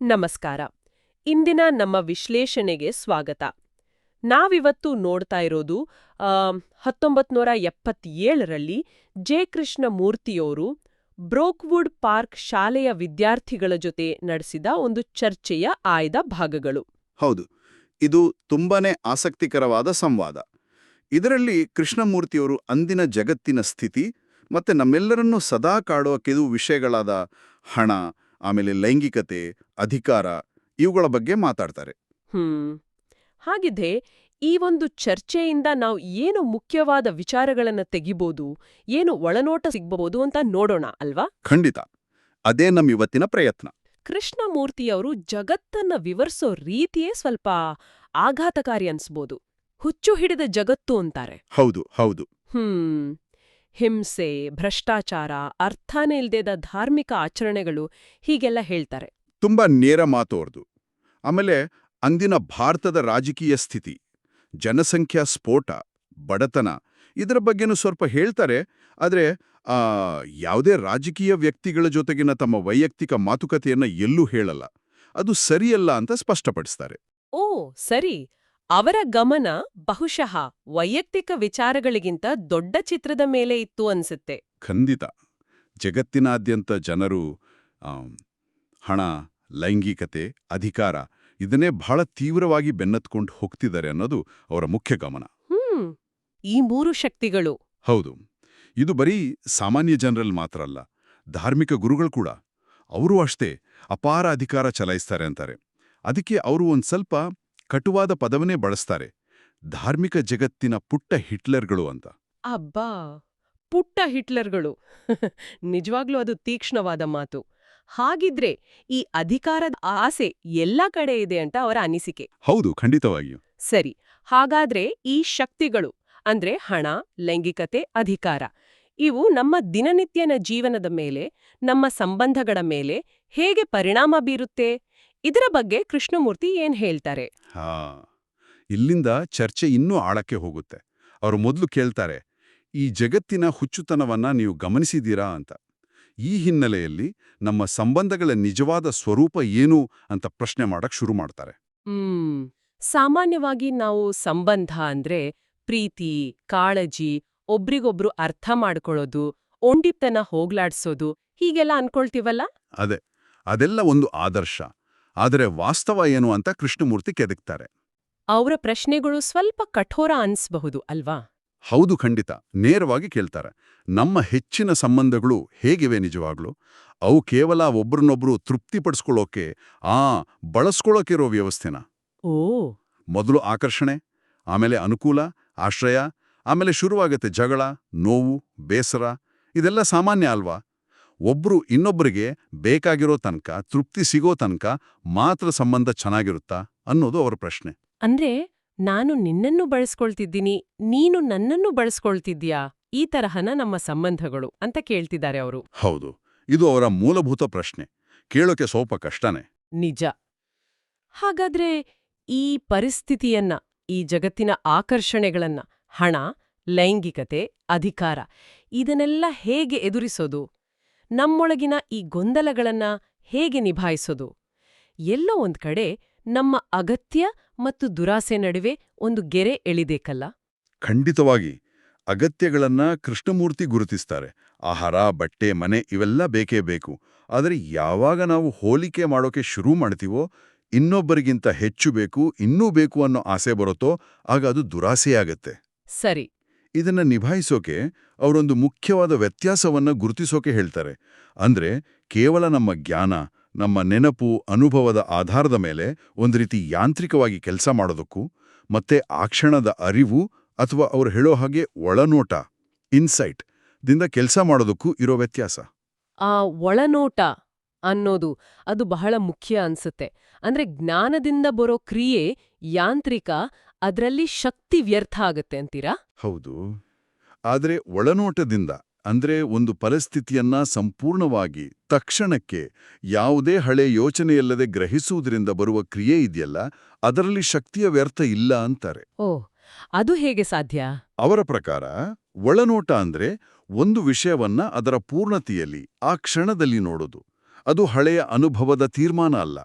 ನಮಸ್ಕಾರ. ಇಂದಿನ ನಮ್ಮ ವಿಶ್ಲೇಷಣೆಗೆ ಸ್ವಾಗತ. ನಾವಿವತ್ತು ನೋಡ್ತಾ ಇರೋದು ಹತ್ತೊಂಬತ್ತು ನೂರ ಎಪ್ಪತ್ತೇಳರಲ್ಲಿ ಜೆ ಕೃಷ್ಣಮೂರ್ತಿಯವರು ಬ್ರೋಕ್ವುಡ್ ಪಾರ್ಕ್ ಶಾಲೆಯ ವಿದ್ಯಾರ್ಥಿಗಳ ಜೊತೆ ನಡೆಸಿದ ಒಂದು ಚರ್ಚೆಯ ಆಯ್ದ ಭಾಗಗಳು. ಹೌದು, ಇದು ತುಂಬಾನೇ ಆಸಕ್ತಿಕರವಾದ ಸಂವಾದ. ಇದರಲ್ಲಿ ಕೃಷ್ಣಮೂರ್ತಿಯವರು ಅಂದಿನ ಜಗತ್ತಿನ ಸ್ಥಿತಿ ಮತ್ತೆ ನಮ್ಮೆಲ್ಲರನ್ನೂ ಸದಾ ಕಾಡುವ ಕೆಲವು ವಿಷಯಗಳಾದ ಹಣ ಆಮೇಲೆ ಲೈಂಗಿಕತೆ ಅಧಿಕಾರ ಇವುಗಳ ಬಗ್ಗೆ ಮಾತಾಡ್ತಾರೆ. ಹ್ಮ್. ಹಾಗಿದ್ರೆ ಈ ಒಂದು ಚರ್ಚೆಯಿಂದ ನಾವು ಏನು ಮುಖ್ಯವಾದ ವಿಚಾರಗಳನ್ನು ತೆಗಿಬೋದು ಏನು ಒಳನೋಟ ಸಿಗಬಹುದು ಅಂತ ನೋಡೋಣ ಅಲ್ವಾ? ಖಂಡಿತ. ಅದೇ ನಮ್ಮ ಇವತ್ತಿನ ಪ್ರಯತ್ನ. ಕೃಷ್ಣಮೂರ್ತಿಯವರು ಜಗತ್ತನ್ನ ವಿವರಿಸೋ ರೀತಿಯೇ ಸ್ವಲ್ಪ ಆಘಾತಕಾರಿ ಅನ್ಸ್ಬೋದು. ಹುಚ್ಚು ಹಿಡಿದ ಜಗತ್ತು ಅಂತಾರೆ. ಹೌದು ಹೌದು. ಹ್ಮ್. ಹಿಂಸೆ ಭ್ರಷ್ಟಾಚಾರ ಅರ್ಥನೇ ಇಲ್ದೇದ ಧಾರ್ಮಿಕ ಆಚರಣೆಗಳು ಹೀಗೆಲ್ಲ ಹೇಳ್ತಾರೆ. ತುಂಬಾ ನೇರ ಮಾತು ಅವ್ರದು. ಆಮೇಲೆ ಅಂದಿನ ಭಾರತದ ರಾಜಕೀಯ ಸ್ಥಿತಿ ಜನಸಂಖ್ಯಾ ಸ್ಫೋಟ ಬಡತನ ಇದರ ಬಗ್ಗೆನೂ ಸ್ವಲ್ಪ ಹೇಳ್ತಾರೆ ಆದರೆ ಯಾವುದೇ ರಾಜಕೀಯ ವ್ಯಕ್ತಿಗಳ ಜೊತೆಗಿನ ತಮ್ಮ ವೈಯಕ್ತಿಕ ಮಾತುಕತೆಯನ್ನು ಎಲ್ಲೂ ಹೇಳಲ್ಲ. ಅದು ಸರಿಯಲ್ಲ ಅಂತ ಸ್ಪಷ್ಟಪಡಿಸ್ತಾರೆ. ಓ ಸರಿ. ಅವರ ಗಮನ ಬಹುಶಃ ವೈಯಕ್ತಿಕ ವಿಚಾರಗಳಿಗಿಂತ ದೊಡ್ಡ ಚಿತ್ರದ ಮೇಲೆ ಇತ್ತು ಅನ್ಸುತ್ತೆ. ಖಂಡಿತ. ಜಗತ್ತಿನಾದ್ಯಂತ ಜನರು ಹಣ ಲೈಂಗಿಕತೆ ಅಧಿಕಾರ ಇದನ್ನೇ ಬಹಳ ತೀವ್ರವಾಗಿ ಬೆನ್ನತ್ಕೊಂಡು ಹೋಗ್ತಿದ್ದಾರೆ ಅನ್ನೋದು ಅವರ ಮುಖ್ಯ ಗಮನ. ಹ್ಮ್. ಈ ಮೂರು ಶಕ್ತಿಗಳು. ಹೌದು. ಇದು ಬರೀ ಸಾಮಾನ್ಯ ಜನರಲ್ಲಿ ಮಾತ್ರ ಅಲ್ಲ ಧಾರ್ಮಿಕ ಗುರುಗಳು ಕೂಡ. ಅವರು ಅಷ್ಟೇ ಅಪಾರ ಅಧಿಕಾರ ಚಲಾಯಿಸ್ತಾರೆ ಅಂತಾರೆ. ಅದಕ್ಕೆ ಅವರು ಒಂದು ಸ್ವಲ್ಪ ಕಟುವಾದ ಪದವನ್ನೇ ಬಳಸ್ತಾರೆ. ಧಾರ್ಮಿಕ ಜಗತ್ತಿನ ಪುಟ್ಟ ಹಿಟ್ಲರ್ಗಳು ಅಂತ. ಅಬ್ಬಾ! ಪುಟ್ಟ ಹಿಟ್ಲರ್ಗಳು. ನಿಜವಾಗ್ಲೂ ಅದು ತೀಕ್ಷ್ಣವಾದ ಮಾತು. ಹಾಗಿದ್ರೆ ಈ ಅಧಿಕಾರದ ಆಸೆ ಎಲ್ಲ ಕಡೆ ಇದೆ ಅಂತ ಅವರ ಅನಿಸಿಕೆ. ಹೌದು ಖಂಡಿತವಾಗಿಯೂ. ಸರಿ ಹಾಗಾದ್ರೆ ಈ ಶಕ್ತಿಗಳು ಅಂದ್ರೆ ಹಣ ಲೈಂಗಿಕತೆ ಅಧಿಕಾರ ಇವು ನಮ್ಮ ದಿನನಿತ್ಯನ ಜೀವನದ ಮೇಲೆ ನಮ್ಮ ಸಂಬಂಧಗಳ ಮೇಲೆ ಹೇಗೆ ಪರಿಣಾಮ ಬೀರುತ್ತೆ? ಇದರ ಬಗ್ಗೆ ಕೃಷ್ಣಮೂರ್ತಿ ಏನ್ ಹೇಳ್ತಾರೆ? ಹಾ ಇಲ್ಲಿಂದ ಚರ್ಚೆ ಇನ್ನೂ ಆಳಕ್ಕೆ ಹೋಗುತ್ತೆ. ಅವರು ಮೊದಲು ಕೇಳ್ತಾರೆ ಈ ಜಗತ್ತಿನ ಹುಚ್ಚುತನವನ್ನ ನೀವು ಗಮನಿಸಿದ್ದೀರಾ? ಅಂತ. ಈ ಹಿನ್ನೆಲೆಯಲ್ಲಿ ನಮ್ಮ ಸಂಬಂಧಗಳ ನಿಜವಾದ ಸ್ವರೂಪ ಏನು ಅಂತ ಪ್ರಶ್ನೆ ಮಾಡಕ್ ಶುರು ಮಾಡ್ತಾರೆ. ಹ್ಮ್ ಸಾಮಾನ್ಯವಾಗಿ ನಾವು ಸಂಬಂಧ ಅಂದ್ರೆ ಪ್ರೀತಿ ಕಾಳಜಿ ಒಬ್ರಿಗೊಬ್ರು ಅರ್ಥ ಮಾಡ್ಕೊಳ್ಳೋದು ಒಂಡಿಪ್ತನ ಹೋಗ್ಲಾಡ್ಸೋದು ಹೀಗೆಲ್ಲ ಅನ್ಕೊಳ್ತೀವಲ್ಲ? ಅದೇ ಅದೆಲ್ಲ ಒಂದು ಆದರ್ಶ. ಆದರೆ ವಾಸ್ತವ ಏನು ಅಂತ ಕೃಷ್ಣಮೂರ್ತಿ ಕೆದಕ್ತಾರೆ. ಅವರ ಪ್ರಶ್ನೆಗಳು ಸ್ವಲ್ಪ ಕಠೋರ ಅನ್ಸ್ಬಹುದು ಅಲ್ವಾ? ಹೌದು ಖಂಡಿತ. ನೇರವಾಗಿ ಕೇಳ್ತಾರೆ. ನಮ್ಮ ಹೆಚ್ಚಿನ ಸಂಬಂಧಗಳು ಹೇಗಿವೆ ನಿಜವಾಗ್ಲೂ? ಅವು ಕೇವಲ ಒಬ್ರನ್ನೊಬ್ರು ತೃಪ್ತಿಪಡಿಸ್ಕೊಳ್ಳೋಕೆ ಆ ಬಳಸ್ಕೊಳ್ಳೋಕಿರೋ ವ್ಯವಸ್ಥೆನ? ಓ! ಮೊದಲು ಆಕರ್ಷಣೆ ಆಮೇಲೆ ಅನುಕೂಲ ಆಶ್ರಯ ಆಮೇಲೆ ಶುರುವಾಗತ್ತೆ ಜಗಳ ನೋವು ಬೇಸರ ಇದೆಲ್ಲ ಸಾಮಾನ್ಯ ಅಲ್ವಾ? ಒಬ್ರು ಇನ್ನೊಬ್ಬರಿಗೆ ಬೇಕಾಗಿರೋ ತನಕ ತೃಪ್ತಿ ಸಿಗೋ ತನಕ ಮಾತ್ರ ಸಂಬಂಧ ಚೆನ್ನಾಗಿರುತ್ತಾ ಅನ್ನೋದು ಅವರ ಪ್ರಶ್ನೆ. ಅಂದ್ರೆ ನಾನು ನಿನ್ನನ್ನು ಬಳಸ್ಕೊಳ್ತಿದ್ದೀನಿ ನೀನು ನನ್ನನ್ನು ಬಳಸ್ಕೊಳ್ತಿದ್ಯಾ ಈ ತರಹನ ನಮ್ಮ ಸಂಬಂಧಗಳು ಅಂತ ಕೇಳ್ತಿದ್ದಾರೆ ಅವರು. ಹೌದು ಇದು ಅವರ ಮೂಲಭೂತ ಪ್ರಶ್ನೆ. ಕೇಳೋಕೆ ಸ್ವಲ್ಪ ಕಷ್ಟನೇ. ನಿಜ. ಹಾಗಾದ್ರೆ ಈ ಪರಿಸ್ಥಿತಿಯನ್ನ ಈ ಜಗತ್ತಿನ ಆಕರ್ಷಣೆಗಳನ್ನ ಹಣ ಲೈಂಗಿಕತೆ ಅಧಿಕಾರ ಇದನ್ನೆಲ್ಲ ಹೇಗೆ ಎದುರಿಸೋದು? ನಮ್ಮೊಳಗಿನ ಈ ಗೊಂದಲಗಳನ್ನ ಹೇಗೆ ನಿಭಾಯಿಸೋದು? ಎಲ್ಲೋ ಒಂದ್ ಕಡೆ ನಮ್ಮ ಅಗತ್ಯ ಮತ್ತು ದುರಾಸೆ ನಡುವೆ ಒಂದು ಗೆರೆ ಎಳಿಬೇಕಲ್ಲ? ಖಂಡಿತವಾಗಿ. ಅಗತ್ಯಗಳನ್ನ ಕೃಷ್ಣಮೂರ್ತಿ ಗುರುತಿಸ್ತಾರೆ. ಆಹಾರ ಬಟ್ಟೆ ಮನೆ ಇವೆಲ್ಲ ಬೇಕೇ ಬೇಕು. ಆದರೆ ಯಾವಾಗ ನಾವು ಹೋಲಿಕೆ ಮಾಡೋಕೆ ಶುರು ಮಾಡ್ತೀವೋ ಇನ್ನೊಬ್ಬರಿಗಿಂತ ಹೆಚ್ಚು ಬೇಕು ಇನ್ನೂ ಬೇಕು ಅನ್ನೋ ಆಸೆ ಬರುತ್ತೋ ಆಗ ಅದು ದುರಾಸೆಯಾಗತ್ತೆ. ಸರಿ. ಇದನ್ನ ನಿಭಾಯಿಸೋಕೆ ಅವರೊಂದು ಮುಖ್ಯವಾದ ವ್ಯತ್ಯಾಸವನ್ನ ಗುರುತಿಸೋಕೆ ಹೇಳ್ತಾರೆ. ಅಂದ್ರೆ ಕೇವಲ ನಮ್ಮ ಜ್ಞಾನ, ನಮ್ಮ ನೆನಪು, ಅನುಭವದ ಆಧಾರದ ಮೇಲೆ ಒಂದು ರೀತಿ ಯಾಂತ್ರಿಕವಾಗಿ ಕೆಲಸ ಮಾಡೋದಕ್ಕೂ, ಮತ್ತೆ ಆ ಕ್ಷಣದ ಅರಿವು ಅಥವಾ ಅವ್ರು ಹೇಳೋ ಹಾಗೆ ಒಳನೋಟ ಇನ್ಸೈಟ್ ದಿಂದ ಕೆಲಸ ಮಾಡೋದಕ್ಕೂ ಇರೋ ವ್ಯತ್ಯಾಸ. ಆ ಒಳನೋಟ ಅನ್ನೋದು ಅದು ಬಹಳ ಮುಖ್ಯ ಅನ್ಸುತ್ತೆ. ಅಂದ್ರೆ ಜ್ಞಾನದಿಂದ ಬರೋ ಕ್ರಿಯೆ ಯಾಂತ್ರಿಕ ಅದ್ರಲ್ಲಿ ಶಕ್ತಿ ವ್ಯರ್ಥ ಆಗುತ್ತೆ ಅಂತೀರಾ? ಹೌದು. ಆದರೆ ಒಳನೋಟದಿಂದ ಅಂದ್ರೆ ಒಂದು ಪರಿಸ್ಥಿತಿಯನ್ನ ಸಂಪೂರ್ಣವಾಗಿ ತಕ್ಷಣಕ್ಕೆ ಯಾವುದೇ ಹಳೆ ಯೋಚನೆಯಲ್ಲದೆ ಗ್ರಹಿಸುವುದರಿಂದ ಬರುವ ಕ್ರಿಯೆ ಇದೆಯಲ್ಲ ಅದರಲ್ಲಿ ಶಕ್ತಿಯ ವ್ಯರ್ಥ ಇಲ್ಲ ಅಂತಾರೆ. ಓ ಅದು ಹೇಗೆ ಸಾಧ್ಯ? ಅವರ ಪ್ರಕಾರ ಒಳನೋಟ ಅಂದ್ರೆ ಒಂದು ವಿಷಯವನ್ನ ಅದರ ಪೂರ್ಣತೆಯಲ್ಲಿ ಆ ಕ್ಷಣದಲ್ಲಿ ನೋಡೋದು. ಅದು ಹಳೆಯ ಅನುಭವದ ತೀರ್ಮಾನ ಅಲ್ಲ.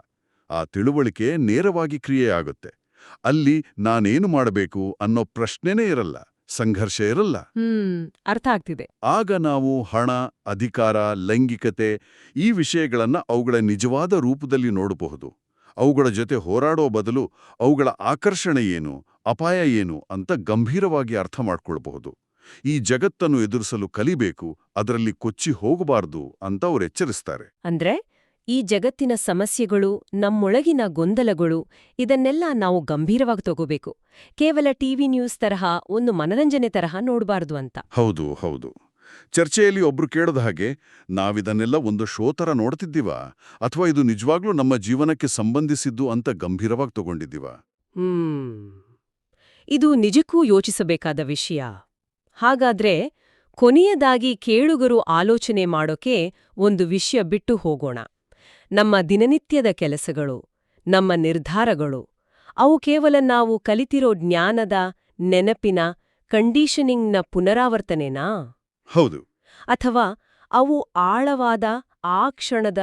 ಆ ತಿಳುವಳಿಕೆ ನೇರವಾಗಿ ಕ್ರಿಯೆಯಾಗುತ್ತೆ. ಅಲ್ಲಿ ನಾನೇನು ಮಾಡಬೇಕು ಅನ್ನೋ ಪ್ರಶ್ನೆನೇ ಇರಲ್ಲ ಸಂಘರ್ಷ ಇರಲ್ಲ. ಅರ್ಥ ಆಗ್ತಿದೆ. ಆಗ ನಾವು ಹಣ ಅಧಿಕಾರ ಲೈಂಗಿಕತೆ ಈ ವಿಷಯಗಳನ್ನ ಅವುಗಳ ನಿಜವಾದ ರೂಪದಲ್ಲಿ ನೋಡಬಹುದು. ಅವುಗಳ ಜೊತೆ ಹೋರಾಡೋ ಬದಲು ಅವುಗಳ ಆಕರ್ಷಣೆ ಏನು ಅಪಾಯ ಏನು ಅಂತ ಗಂಭೀರವಾಗಿ ಅರ್ಥ ಮಾಡ್ಕೊಳ್ಬಹುದು. ಈ ಜಗತ್ತನ್ನು ಎದುರಿಸಲು ಕಲಿಬೇಕು ಅದರಲ್ಲಿ ಕೊಚ್ಚಿ ಹೋಗಬಾರ್ದು ಅಂತ ಅವರು ಎಚ್ಚರಿಸ್ತಾರೆ. ಅಂದ್ರೆ? ಈ ಜಗತ್ತಿನ ಸಮಸ್ಯೆಗಳು ನಮ್ಮೊಳಗಿನ ಗೊಂದಲಗಳು ಇದನ್ನೆಲ್ಲ ನಾವು ಗಂಭೀರವಾಗಿ ತಗೋಬೇಕು. ಕೇವಲ ಟಿವಿ ನ್ಯೂಸ್ ತರಹ ಒಂದು ಮನರಂಜನೆ ತರಹ ನೋಡಬಾರದು ಅಂತ. ಹೌದು ಹೌದು. ಚರ್ಚೆಯಲ್ಲಿ ಒಬ್ರು ಕೇಳದ ಹಾಗೆ ನಾವಿದನ್ನೆಲ್ಲ ಒಂದು ಶೋ ತರ ನೋಡ್ತಿದ್ದೀವ? ಅಥವಾ ಇದು ನಿಜವಾಗ್ಲೂ ನಮ್ಮ ಜೀವನಕ್ಕೆ ಸಂಬಂಧಿಸಿದ್ದು ಅಂತ ಗಂಭೀರವಾಗಿ ತಗೊಂಡಿದ್ದೀವ? ಹ್ಮ್. ಇದು ನಿಜಕ್ಕೂ ಯೋಚಿಸಬೇಕಾದ ವಿಷಯ. ಹಾಗಾದ್ರೆ ಕೊನೆಯದಾಗಿ ಕೇಳುಗರು ಆಲೋಚನೆ ಮಾಡೋಕೆ ಒಂದು ವಿಷಯ ಬಿಟ್ಟು ಹೋಗೋಣ. ನಮ್ಮ ದಿನನಿತ್ಯದ ಕೆಲಸಗಳು ನಮ್ಮ ನಿರ್ಧಾರಗಳು ಅವು ಕೇವಲ ನಾವು ಕಲಿತಿರೋ ಜ್ಞಾನದ ನೆನಪಿನ ಕಂಡೀಷನಿಂಗ್ನ ಪುನರಾವರ್ತನೆನಾ? ಹೌದು. ಅಥವಾ ಅವು ಆಳವಾದ ಆ ಕ್ಷಣದ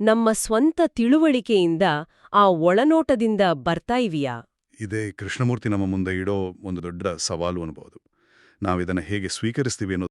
ನಮ್ಮ ಸ್ವಂತ ತಿಳುವಳಿಕೆಯಿಂದ ಆ ಒಳನೋಟದಿಂದ ಬರ್ತಾ ಇವಿಯಾ? ಇದೇ ಕೃಷ್ಣಮೂರ್ತಿ ನಮ್ಮ ಮುಂದೆ ಇಡೋ ಒಂದು ದೊಡ್ಡ ಸವಾಲು ಅನ್ಬೋದು. ನಾವಿದನ್ನು ಹೇಗೆ ಸ್ವೀಕರಿಸ್ತೀವಿ